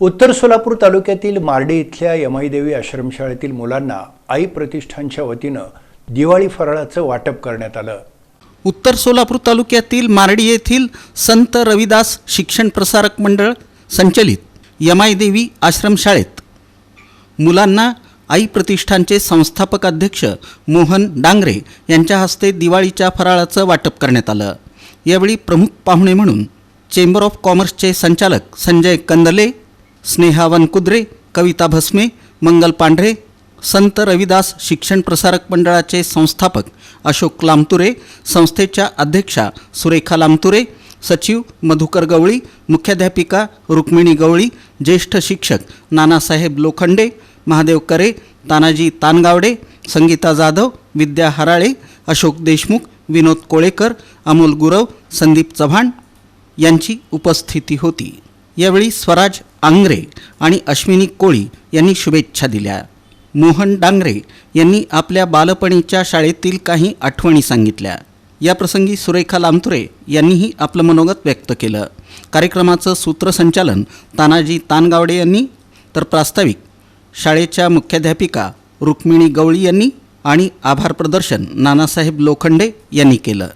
उत्तर सोलापूर तालुक्यातील मार्डी इथल्या यमाईदेवी आश्रमशाळेतील मुलांना आई प्रतिष्ठानच्या वतीनं दिवाळी फराळाचं वाटप करण्यात आलं. उत्तर सोलापूर तालुक्यातील मार्डी येथील संत रविदास शिक्षण प्रसारक मंडळ संचलित यमाईदेवी आश्रमशाळेत मुलांना आई प्रतिष्ठानचे संस्थापक अध्यक्ष मोहन डांगरे यांच्या हस्ते दिवाळीच्या फराळाचं वाटप करण्यात आलं. यावेळी प्रमुख पाहुणे म्हणून चेंबर ऑफ कॉमर्सचे संचालक संजय कंदले स्नेहा वनकुद्रे कविता भस्मे मंगल पांढरे संत रविदास शिक्षण प्रसारक मंडळाचे संस्थापक अशोक लामतुरे संस्थेच्या अध्यक्षा सुरेखा लामतुरे सचिव मधुकर गवळी मुख्याध्यापिका रुक्मिणी गवळी ज्येष्ठ शिक्षक नानासाहेब लोखंडे महादेव करे तानाजी तानगावडे संगीता जाधव विद्या हराळे अशोक देशमुख विनोद कोळेकर अमोल गुरव संदीप चव्हाण यांची उपस्थिती होती यावेळी स्वराज आंग्रे आणि अश्विनी कोळी यांनी शुभेच्छा दिल्या. मोहन डांगरे यांनी आपल्या बालपणीच्या शाळेतील काही आठवणी सांगितल्या. याप्रसंगी सुरेखा लामतुरे यांनीही आपलं मनोगत व्यक्त केलं. कार्यक्रमाचं सूत्रसंचालन तानाजी तानगावडे यांनी तर प्रास्ताविक शाळेच्या मुख्याध्यापिका रुक्मिणी गवळी यांनी आणि आभार प्रदर्शन नानासाहेब लोखंडे यांनी केलं.